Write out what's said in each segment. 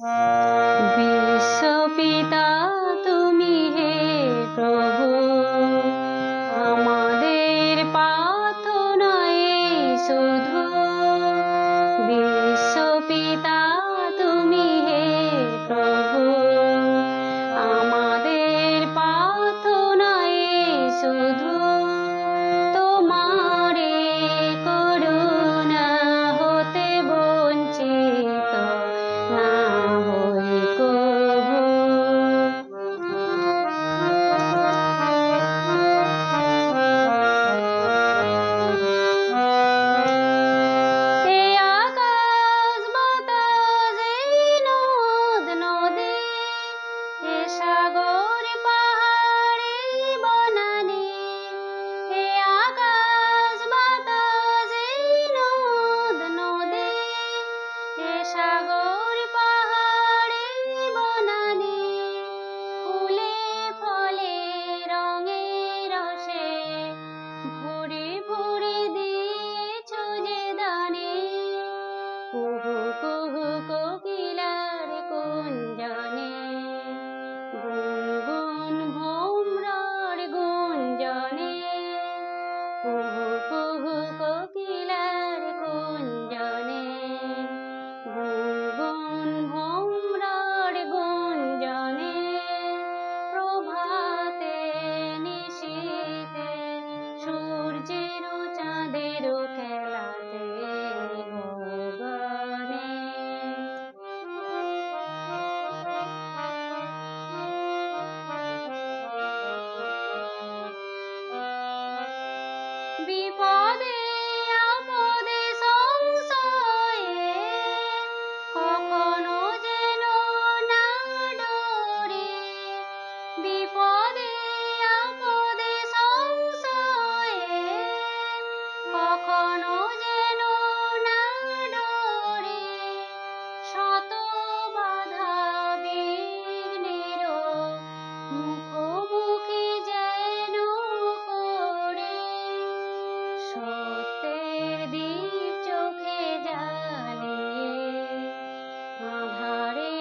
বিশ্বপিতা pasado কখনো যেন না ডরে, শত বাধা বিঘ্নের মুখোমুখি যেন করে সত্যের দ্বীপ চোখে জালে আধারে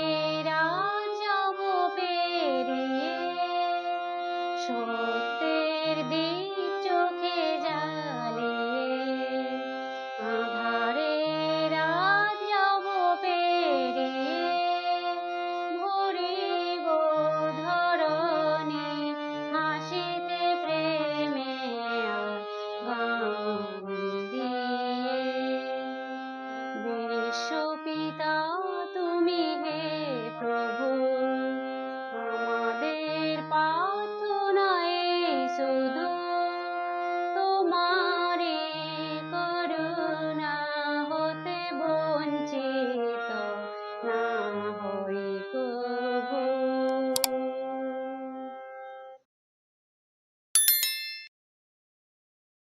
রাজ পেরিয়ে সত্য বিশ্ব পিতা তুমি হে প্রভু।